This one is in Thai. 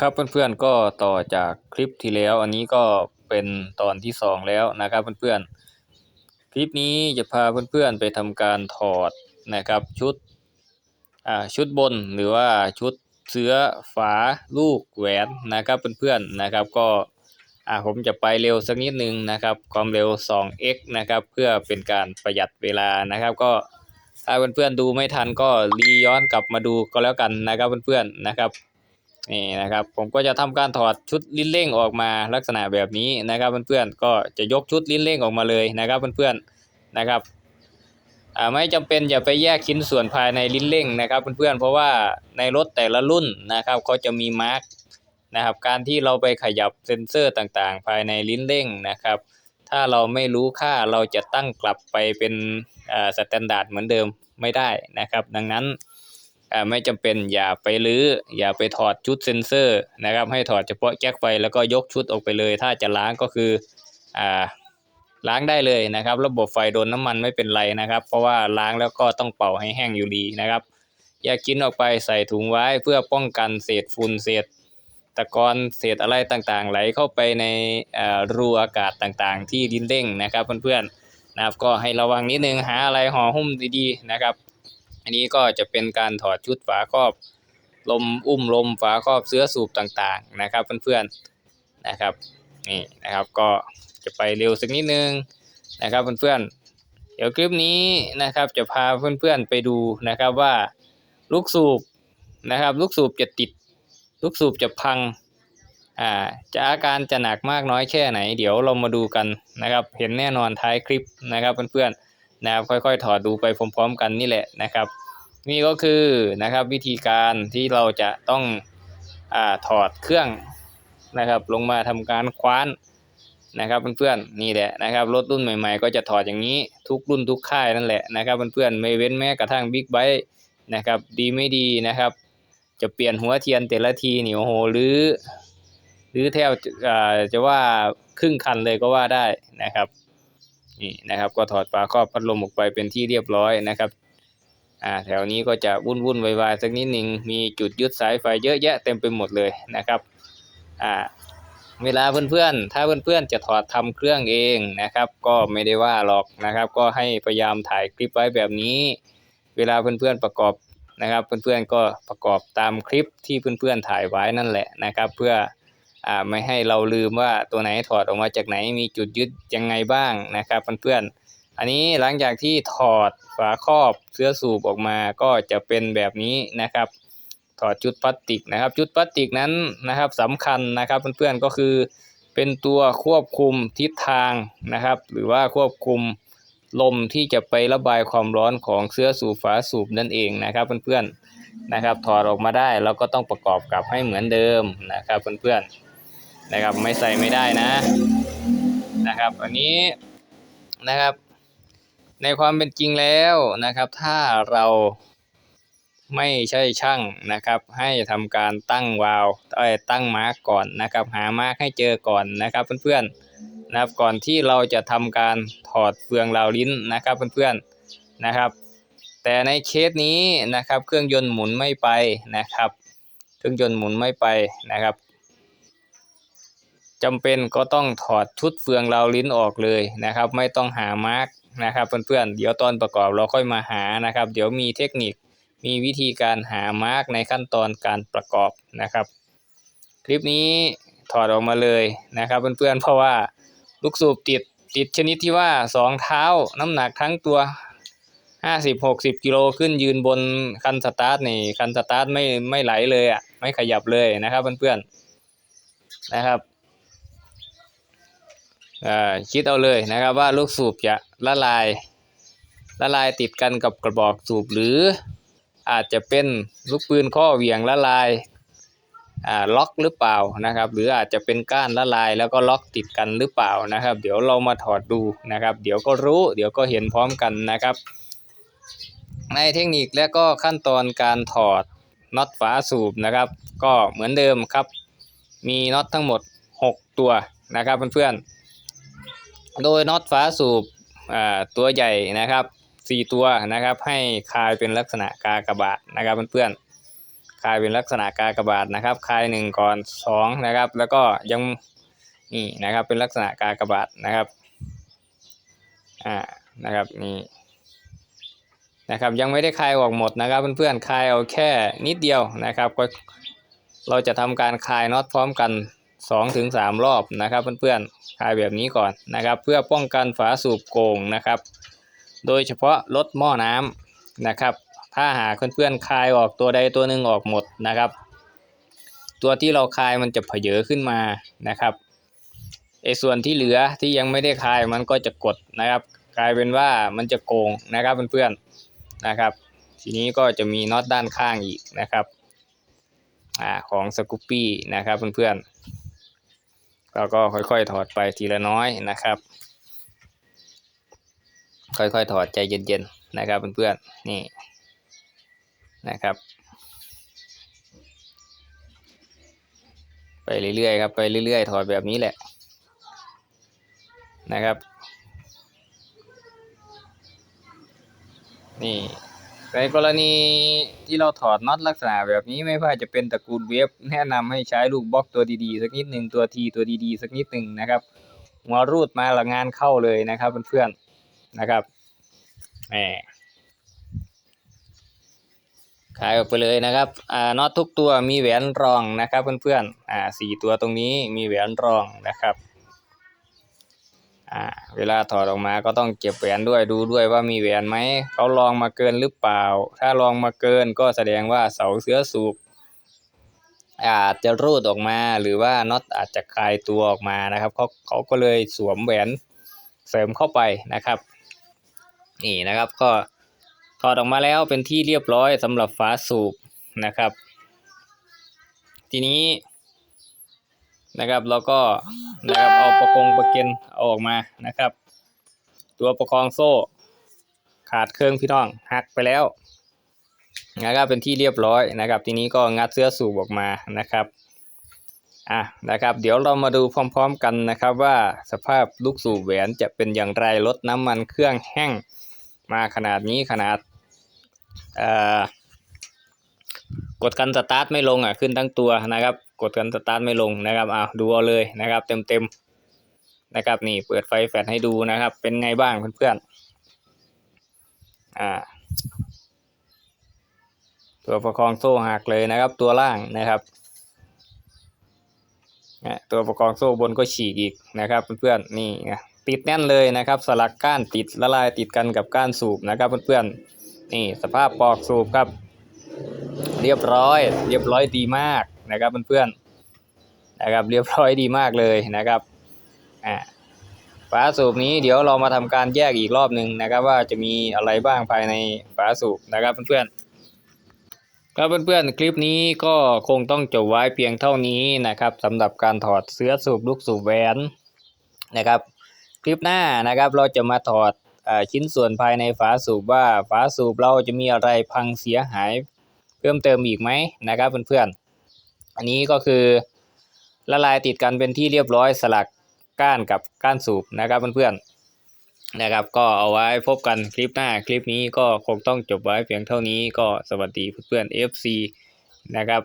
ครับเพื่อนๆก็ต่อจากคลิปที่แล้ว อันนี้ก็เป็นตอนที่สองแล้วนะครับเพื่อนๆคลิปนี้จะพาเพื่อนๆไปทำการถอดนะครับชุดอ่าชุดบนหรือว่าชุดเสื้อฝาลูกแหวนนะครับเพื่อนๆนะครับก็อ่าผมจะไปเร็วสักนิดนึงนะครับความเร็ว 2x นะครับเพื่อเป็นการประหยัดเวลานะครับก็ถ้าเพื่อนๆดูไม่ทันก็รีย้อนกลับมาดูก็แล้วกันนะครับเพื่อนๆนะครับ นี่นะครับผมก็จะทำการถอดชุดลิ้นเร่งออกมาลักษณะแบบนี้นะครับเพื่อนๆก็จะยกชุดลิ้นเร่งออกมาเลยนะครับเพื่อนๆนะครับไม่จำเป็นอย่าไปแยกชิ้นส่วนภายในลิ้นเร่งนะครับเพื่อนๆเพราะว่าในรถแต่ละรุ่นนะครับเขาจะมีมาร์กนะครับการที่เราไปขยับเซ็นเซอร์ต่างๆ ภายในลิ้นเร่งนะครับ ถ้าเราไม่รู้ค่าเราจะตั้งกลับไปเป็นอ่าสแตนดาร์ดเหมือนเดิมไม่ได้นะครับ ดังนั้น ไม่จำเป็นอย่าไปรื้อ อย่าไปถอดชุดเซ็นเซอร์นะครับ ให้ถอดเฉพาะแจ็คไฟแล้วก็ยกชุดออกไปเลย ถ้าจะล้างก็คืออ่าล้างได้เลยนะครับ ระบบไฟโดนน้ำมันไม่เป็นไรนะครับ เพราะว่าล้างแล้วก็ต้องเป่าให้แห้งอยู่ดีนะครับแยกชิ้นออกไปใส่ถุงไว้เพื่อป้องกันเศษฝุ่นเศษตะกอนเศษอะไรต่างๆ ไหลเข้าไปในอ่ารูอากาศต่างๆ ที่ดินเด้งนะครับเพื่อนๆนะครับก็ให้ระวังนิดนึงหาอะไรห่อหุ้มดีๆนะครับ นนี้ก็จะเป็นการถอดชุดฝาครอบลมอุ้มลมฝาครอบเสื้อสูบต่างๆนะครับเพื่อนๆนะครับนี่นะครับก็จะไปเร็วสักนิดนึงนะครับเพื่อนๆเดี๋ยวคลิปนี้นะครับจะพาเพื่อนๆไปดูนะครับว่าลูกสูบนะครับลูกสูบจะติดลูกสูบจะพังอ่าจะอาการจะหนักมากน้อยแค่ไหน เดี๋ยวเรามาดูกันนะครับ เห็นแน่นอนท้ายคลิปนะครับเพื่อนๆนะครับค่อยๆ ถอดดูไปพร้อมๆ กันนี่แหละนะครับ นี่ก็คือนะครับวิธีการที่เราจะต้องอ่าถอดเครื่องนะครับ ลงมาทำการคว้านนะครับเพื่อนๆนี่แหละนะครับรถรุ่นใหม่ๆ ก็จะถอดอย่างนี้ทุกรุ่นทุกค่ายนั่นแหละนะครับเพื่อนๆไม่เว้นแม้กระทั่งบิ๊กไบค์นะครับดีไม่ดีนะครับ จะเปลี่ยนหัวเทียนแต่ละทีนี่โอ้โหหรือหรือแทบจะอ่าจะว่าครึ่งคันเลยก็ว่าได้นะครับนี่นะครับ ก็ถอดฝาครอบพัดลมออกไปเป็นที่เรียบร้อยนะครับ อ่าแถวนี้ก็จะวุ่นวุ่นวายๆสักนิดหนึ่งมีจุดยึดสายไฟเยอะแยะเต็มไปหมดเลยนะครับอ่าเวลาเพื่อนๆ ถ้าเพื่อนๆ จะถอดทำเครื่องเองนะครับ ก็ไม่ได้ว่าหรอกนะครับ ก็ให้พยายามถ่ายคลิปไว้แบบนี้ เวลาเพื่อนๆประกอบนะครับ เพื่อนๆก็ประกอบตามคลิปที่เพื่อนๆถ่ายไว้นั่นแหละนะครับ เพื่ออ่าไม่ให้เราลืมว่าตัวไหนถอดออกมาจากไหนมีจุดยึดยังไงบ้างนะครับ เพื่อนๆ อันนี้หลังจากที่ถอดฝาครอบเสื้อสูบออกมาก็จะเป็นแบบนี้นะครับ ถอดชุดพลาสติกนะครับ ชุดพลาสติกนั้นนะครับสำคัญนะครับเพื่อนๆก็คือเป็นตัวควบคุมทิศทางนะครับ หรือว่าควบคุมลมที่จะไประบายความร้อนของเสื้อสูบฝาสูบนั่นเองนะครับเพื่อนๆนะครับ ถอดออกมาได้เราก็ต้องประกอบกลับให้เหมือนเดิมนะครับเพื่อนๆนะครับไม่ใส่ไม่ได้นะนะครับ อันนี้นะครับ ในความเป็นจริงแล้วนะครับ ถ้าเราไม่ใช่ช่างนะครับ ให้ทำการตั้งวาล์วตั้งมาร์กก่อนนะครับ หามาร์กให้เจอก่อนนะครับ เพื่อนๆนะครับก่อนที่เราจะทำการถอดเฟืองราวลิ้นนะครับ เพื่อนๆนะครับ แต่ในเคสนี้นะครับ เครื่องยนต์หมุนไม่ไปนะครับ เครื่องยนต์หมุนไม่ไปนะครับจำเป็นก็ต้องถอดชุดเฟืองราวลิ้นออกเลยนะครับ ไม่ต้องหามาร์ก นะครับเพื่อนๆเดี๋ยวตอนประกอบเราค่อยมาหานะครับ เดี๋ยวมีเทคนิคมีวิธีการหามาร์กในขั้นตอนการประกอบนะครับ คลิปนี้ถอดออกมาเลยนะครับเพื่อนๆเพราะว่าลูกสูบติดติดชนิดที่ว่าสองเท้าน้ำหนักทั้งตัวห้าสิบหกสิบกิโลขึ้นยืนบนคันสตาร์ทนี่คันสตาร์ทไม่ไม่ไหลเลยอะไม่ขยับเลยนะครับเพื่อนๆนะครับ คิดเอาเลยนะครับว่าลูกสูบจะละลายละลายติดกันกับกระบอกสูบหรืออาจจะเป็นลูกปืนข้อเหวี่ยงละลายล็อกหรือเปล่านะครับ หรืออาจจะเป็นก้านละลายแล้วก็ล็อกติดกันหรือเปล่านะครับ เดี๋ยวเรามาถอดดูนะครับ เดี๋ยวก็รู้เดี๋ยวก็เห็นพร้อมกันนะครับ ในเทคนิคและก็ขั้นตอนการถอดน็อตฝาสูบนะครับ ก็เหมือนเดิมครับ มีน็อตทั้งหมด 6 ตัวนะครับเพื่อนๆ โดยน็อตฝาสูบตัวใหญ่นะครับ4ตัวนะครับ ให้คลายเป็นลักษณะกากระบาทนะครับเพื่อนๆคลายเป็นลักษณะกากระบาทนะครับคลายหนึ่งก่อนสองนะครับ แล้วก็ยังนี่นะครับเป็นลักษณะกากระบาทนะครับอ่านะครับนี่นะครับยังไม่ได้คลายออกหมดนะครับเพื่อนๆคลายเอาแค่นิดเดียวนะครับก็เราจะทำการคลายน็อตพร้อมกัน สองถึงสามรอบนะครับเพื่อนๆคายแบบนี้ก่อนนะครับ เพื่อป้องกันฝาสูบโกงนะครับ โดยเฉพาะรถหม้อน้ำนะครับ ถ้าหากเพื่อนๆคายออกตัวใดตัวหนึ่งออกหมดนะครับ ตัวที่เราคายมันจะเผยขึ้นมานะครับไอ้ส่วนที่เหลือที่ยังไม่ได้คายมันก็จะกดนะครับ กลายเป็นว่ามันจะโกงนะครับเพื่อนๆนะครับ ทีนี้ก็จะมีน็อตด้านข้างอีกนะครับอ่าของสกูปปี้นะครับเพื่อนๆ เราก็ค่อยๆถอดไปทีละน้อยนะครับ ค่อยๆถอดใจเย็นๆนะครับเพื่อนๆนี่นะครับ ไปเรื่อยๆครับไปเรื่อยๆถอดแบบนี้แหละนะครับ นี่ ในกรณีที่เราถอดน็อตลักษณะแบบนี้ไม่ว่าจะเป็นตระกูลเวฟแนะนำให้ใช้ลูกบล็อกตัวดีๆ สักนิดหนึ่งตัวทีตัวดีๆ สักนิดหนึ่งนะครับหัวรูดมาละงานเข้าเลยนะครับเพื่อนๆนะครับแหมขายออกไปเลยนะครับอ่าน็อตทุกตัวมีแหวนรองนะครับเพื่อนๆอ่าสี่ตัวตรงนี้มีแหวนรองนะครับ อ่าเวลาถอดออกมาก็ต้องเก็บแหวนด้วยดูด้วยว่ามีแหวนไหมเขาลองมาเกินหรือเปล่า ถ้าลองมาเกินก็แสดงว่าเสาเสื้อสูบอาจจะรูดออกมาหรือว่าน็อตอาจจะคลายตัวออกมานะครับเขาเขาก็เลยสวมแหวนเสริมเข้าไปนะครับ นี่นะครับก็ถอดออกมาแล้วเป็นที่เรียบร้อยสำหรับฝาสูบนะครับ ทีนี้ นะครับเราก็นะครับเอาประกงประเก็นเอาออกมานะครับ ตัวประคองโซ่ ขาดเครื่องพี่น้องหักไปแล้วนะครับเป็นที่เรียบร้อยนะครับ ทีนี้ก็งัดเสื้อสูบออกมานะครับอะนะครับ เดี๋ยวเรามาดูพร้อมๆกันนะครับว่าสภาพลูกสูบแหวนจะเป็นอย่างไรลดน้ำมันเครื่องแห้งมาขนาดนี้ขนาดกดกันสตาร์ทไม่ลงอะขึ้นทั้งตัวนะครับ กดกันสตาร์ทไม่ลงนะครับอ่าดูเอาเลยนะครับเต็มๆนะครับนี่เปิดไฟแฟลชให้ดูนะครับ เป็นไงบ้างเพื่อนๆอ่าตัวประคองโซ่หักเลยนะครับ ตัวล่างนะครับเนี่ยตัวประคองโซ่บนก็ฉีกอีกนะครับเพื่อนๆนี่ติดแน่นเลยนะครับ สลักก้านติดละลายติดกันกับก้านสูบนะครับเพื่อนๆนี่สภาพปลอกสูบครับ เรียบร้อย เรียบร้อยดีมาก นะครับเพื่อนๆนะครับเรียบร้อยดีมากเลยนะครับอ่าฝาสูบนี้เดี๋ยวเรามาทำการแยกอีกรอบหนึ่งนะครับ ว่าจะมีอะไรบ้างภายในฝาสูบนะครับเพื่อนๆครับเพื่อนๆคลิปนี้ก็คงต้องจบไว้เพียงเท่านี้นะครับสำหรับการถอดเสื้อสูบลูกสูบแหวนนะครับ คลิปหน้านะครับเราจะมาถอดอ่อชิ้นส่วนภายในฝาสูบว่าฝาสูบเราจะมีอะไรพังเสียหายเพิ่มเติมอีกไหมนะครับเพื่อนๆ อันนี้ก็คือละลายติดกันเป็นที่เรียบร้อยสลักก้านกับก้านสูบนะครับเพื่อนๆนะครับ ก็เอาไว้พบกันคลิปหน้าคลิปนี้ก็คงต้องจบไว้เพียงเท่านี้ก็สวัสดีเพื่อนๆ FC นะครับ